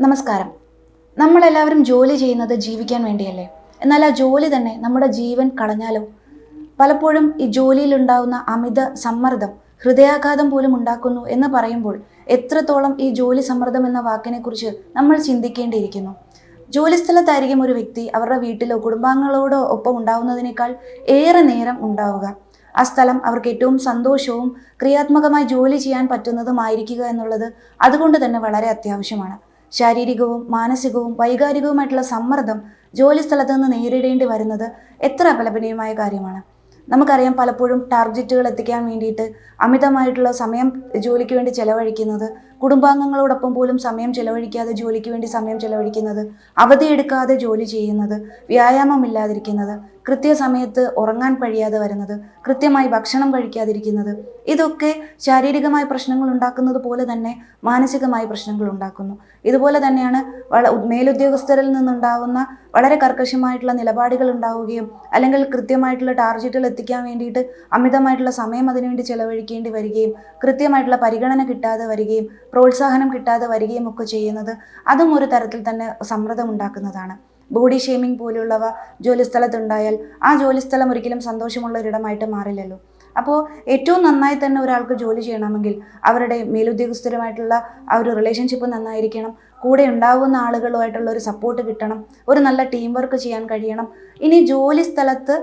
നമസ്കാരം. നമ്മളെല്ലാവരും ജോലി ചെയ്യുന്നത് ജീവിക്കാൻ വേണ്ടിയല്ലേ? എന്നാൽ ആ ജോലി തന്നെ നമ്മുടെ ജീവൻ കളഞ്ഞാലോ? പലപ്പോഴും ഈ ജോലിയിലുണ്ടാവുന്ന അമിത സമ്മർദ്ദം ഹൃദയാഘാതം പോലും ഉണ്ടാക്കുന്നു എന്ന് പറയുമ്പോൾ എത്രത്തോളം ഈ ജോലി സമ്മർദ്ദം എന്ന വാക്കിനെക്കുറിച്ച് നമ്മൾ ചിന്തിക്കേണ്ടിയിരിക്കുന്നു? ജോലി സ്ഥലത്തായിരിക്കും ഒരു വ്യക്തി അവരുടെ വീട്ടിലോ കുടുംബാംഗങ്ങളോടോ ഒപ്പം ഉണ്ടാവുന്നതിനേക്കാൾ ഏറെ നേരം ഉണ്ടാവുക. ആ സ്ഥലം അവർക്ക് ഏറ്റവും സന്തോഷവും ക്രിയാത്മകമായി ജോലി ചെയ്യാൻ പറ്റുന്നതുമായിരിക്കുക എന്നുള്ളത് അതുകൊണ്ട് തന്നെ വളരെ അത്യാവശ്യമാണ്. ശാരീരികവും മാനസികവും വൈകാരികവുമായിട്ടുള്ള സമ്മർദ്ദം ജോലി സ്ഥലത്ത് നിന്ന് നേരിടേണ്ടി വരുന്നത് എത്ര അപലപനീയമായ കാര്യമാണ്. നമുക്കറിയാം പലപ്പോഴും ടാർഗറ്റുകൾ എത്തിക്കാൻ വേണ്ടിയിട്ട് അമിതമായിട്ടുള്ള സമയം ജോലിക്ക് വേണ്ടി ചെലവഴിക്കുന്നത് കുടുംബാംഗങ്ങളോടൊപ്പം പോലും സമയം ചെലവഴിക്കാതെ ജോലിക്ക് വേണ്ടി സമയം ചെലവഴിക്കുന്നത് അവധിയെടുക്കാതെ ജോലി ചെയ്യുന്നത് വ്യായാമം ഇല്ലാതിരിക്കുന്നത് കൃത്യസമയത്ത് ഉറങ്ങാൻ കഴിയാതെ വരുന്നത് കൃത്യമായി ഭക്ഷണം കഴിക്കാതിരിക്കുന്നത് ഇതൊക്കെ ശാരീരികമായ പ്രശ്നങ്ങൾ ഉണ്ടാക്കുന്നത് പോലെ തന്നെ മാനസികമായ പ്രശ്നങ്ങൾ ഉണ്ടാക്കുന്നു. ഇതുപോലെ തന്നെയാണ് വള മേലുദ്യോഗസ്ഥരിൽ നിന്നുണ്ടാവുന്ന വളരെ കർക്കശമായിട്ടുള്ള നിലപാടുകൾ ഉണ്ടാവുകയും അല്ലെങ്കിൽ കൃത്യമായിട്ടുള്ള ടാർഗറ്റുകൾ എത്തിക്കാൻ വേണ്ടിയിട്ട് അമിതമായിട്ടുള്ള സമയം അതിനുവേണ്ടി ചെലവഴിക്കേണ്ടി വരികയും കൃത്യമായിട്ടുള്ള പരിഗണന കിട്ടാതെ വരികയും പ്രോത്സാഹനം കിട്ടാതെ വരികയും ഒക്കെ ചെയ്യുന്നത് അതും ഒരു തരത്തിൽ തന്നെ സമ്മർദ്ദം ഉണ്ടാക്കുന്നതാണ്. ബോഡി ഷേമിംഗ് പോലെയുള്ളവ ജോലിസ്ഥലത്തുണ്ടായാൽ ആ ജോലിസ്ഥലം ഒരിക്കലും സന്തോഷമുള്ള ഒരിടമായിട്ട് മാറില്ലല്ലോ. അപ്പോൾ ഏറ്റവും നന്നായി തന്നെ ഒരാൾക്ക് ജോലി ചെയ്യണമെങ്കിൽ അവരുടെ മേലുദ്യോഗസ്ഥരുമായിട്ടുള്ള ആ ഒരു റിലേഷൻഷിപ്പ് നന്നായിരിക്കണം. കൂടെ ഉണ്ടാകുന്ന ആളുകളുമായിട്ടുള്ള ഒരു സപ്പോർട്ട് കിട്ടണം. ഒരു നല്ല ടീം വർക്ക് ചെയ്യാൻ കഴിയണം. ഇനി ജോലി സ്ഥലത്ത്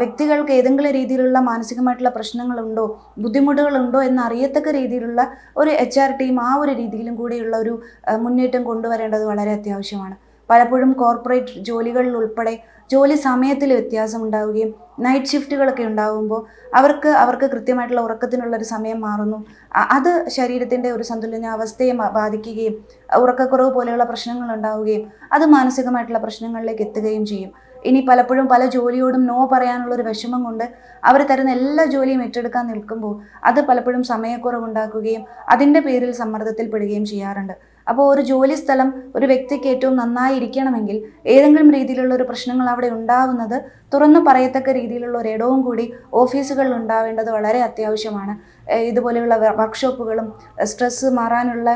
വ്യക്തികൾക്ക് ഏതെങ്കിലും രീതിയിലുള്ള മാനസികമായിട്ടുള്ള പ്രശ്നങ്ങളുണ്ടോ ബുദ്ധിമുട്ടുകളുണ്ടോ എന്ന് അറിയത്തക്ക രീതിയിലുള്ള ഒരു എച്ച് ആർ ടീം ആ ഒരു രീതിയിലും കൂടിയുള്ള ഒരു മുന്നേറ്റം കൊണ്ടുവരേണ്ടത് വളരെ അത്യാവശ്യമാണ്. പലപ്പോഴും കോർപ്പറേറ്റ് ജോലികളിൽ ഉൾപ്പെടെ ജോലി സമയത്തിൽ വ്യത്യാസം ഉണ്ടാവുകയും നൈറ്റ് ഷിഫ്റ്റുകളൊക്കെ ഉണ്ടാകുമ്പോൾ അവർക്ക് അവർക്ക് കൃത്യമായിട്ടുള്ള ഉറക്കത്തിനുള്ള ഒരു സമയം മാറുന്നു. അത് ശരീരത്തിന്റെ ഒരു സന്തുലനാവസ്ഥയെ മ- ബാധിക്കുകയും ഉറക്കക്കുറവ് പോലെയുള്ള പ്രശ്നങ്ങൾ ഉണ്ടാവുകയും അത് മാനസികമായിട്ടുള്ള പ്രശ്നങ്ങളിലേക്ക് എത്തുകയും ചെയ്യും. ഇനി പലപ്പോഴും പല ജോലിയോടും നോ പറയാനുള്ള ഒരു വിഷമം കൊണ്ട് അവർ തരുന്ന എല്ലാ ജോലിയും ഏറ്റെടുക്കാൻ നിൽക്കുമ്പോൾ അത് പലപ്പോഴും സമയക്കുറവ് ഉണ്ടാക്കുകയും അതിന്റെ പേരിൽ സമ്മർദ്ദത്തിൽ പെടുകയും ചെയ്യാറുണ്ട്. അപ്പോൾ ഒരു ജോലി സ്ഥലം ഒരു വ്യക്തിക്ക് ഏറ്റവും നന്നായി ഇരിക്കണമെങ്കിൽ ഏതെങ്കിലും രീതിയിലുള്ള ഒരു പ്രശ്നങ്ങൾ അവിടെ ഉണ്ടാവുന്നത് തുറന്നു പറയത്തക്ക രീതിയിലുള്ള ഒരു ഇടവും കൂടി ഓഫീസുകളിൽ ഉണ്ടാവേണ്ടത് വളരെ അത്യാവശ്യമാണ്. ഇതുപോലെയുള്ള വർക്ക്ഷോപ്പുകളും സ്ട്രെസ്സ് മാറാനുള്ള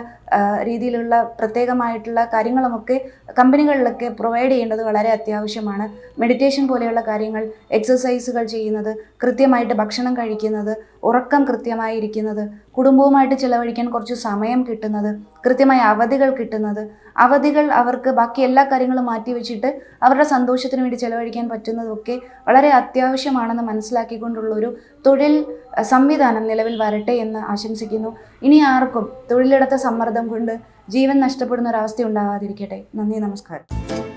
രീതിയിലുള്ള പ്രത്യേകമായിട്ടുള്ള കാര്യങ്ങളുമൊക്കെ കമ്പനികളിലൊക്കെ പ്രൊവൈഡ് ചെയ്യേണ്ടത് വളരെ അത്യാവശ്യമാണ്. മെഡിറ്റേഷൻ പോലെയുള്ള കാര്യങ്ങൾ എക്സസൈസുകൾ ചെയ്യുന്നത് കൃത്യമായിട്ട് ഭക്ഷണം കഴിക്കുന്നത് ഉറക്കം കൃത്യമായി ഇരിക്കുന്നത് കുടുംബവുമായിട്ട് ചിലവഴിക്കാൻ കുറച്ച് സമയം കിട്ടുന്നത് കൃത്യമായ അവധികൾ കിട്ടുന്നത് അവധികൾ അവർക്ക് ബാക്കി എല്ലാ കാര്യങ്ങളും മാറ്റി വെച്ചിട്ട് അവരുടെ സന്തോഷത്തിന് വേണ്ടി ചിലവഴിക്കാൻ പറ്റുന്നതൊക്കെ വളരെ അത്യാവശ്യമാണെന്ന് മനസ്സിലാക്കിക്കൊണ്ടുള്ളൊരു തൊഴിൽ സംവിധാനം നിലവിൽ വരട്ടെ എന്ന് ആശംസിക്കുന്നു. ഇനി ആർക്കും തൊഴിലിടത്തെ സമ്മർദ്ദം കൊണ്ട് ജീവൻ നഷ്ടപ്പെടുന്ന ഒരവസ്ഥ ഉണ്ടാവാതിരിക്കട്ടെ. നന്ദി നമസ്കാരം.